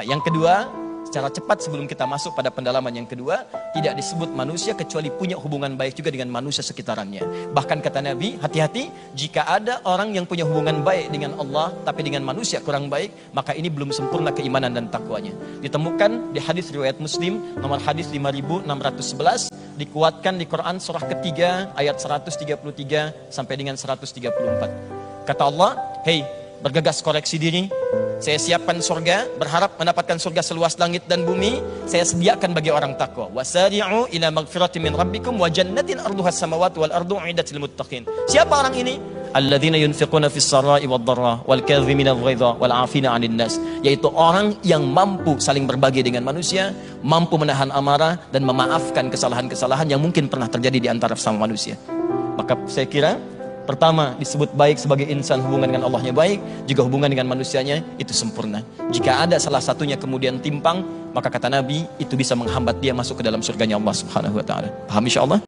Nah, yang kedua, secara cepat sebelum kita masuk pada pendalaman yang kedua, tidak disebut manusia kecuali punya hubungan baik juga dengan manusia sekitarannya. Bahkan kata Nabi, hati-hati jika ada orang yang punya hubungan baik dengan Allah tapi dengan manusia kurang baik, maka ini belum sempurna keimanan dan takwanya. Ditemukan di hadis riwayat Muslim nomor hadis 5611 dikuatkan di Quran surah ketiga ayat 133 sampai dengan 134. Kata Allah, "Hei, bergegas koreksi diri, saya siapkan surga, berharap mendapatkan surga seluas langit dan bumi. Saya sediakan bagi orang takwa. Wasari'u ila magfirati min rabbikum wa jannatin arduha samawati wal ardu uiddatil muttaqin. Siapa orang ini? Alladzina yunfiquna fis sarai wad dharra wal kadhimina al-ghaidha wal 'afina 'anil nas. Yaitu orang yang mampu saling berbagi dengan manusia, mampu menahan amarah dan memaafkan kesalahan-kesalahan yang mungkin pernah terjadi di antara sesama manusia. Maka saya kira Pertama, disebut baik sebagai insan hubungan dengan Allahnya baik, juga hubungan dengan manusianya itu sempurna. Jika ada salah satunya kemudian timpang, maka kata Nabi itu bisa menghambat dia masuk ke dalam surganya Allah Subhanahu wa taala. Paham insyaallah?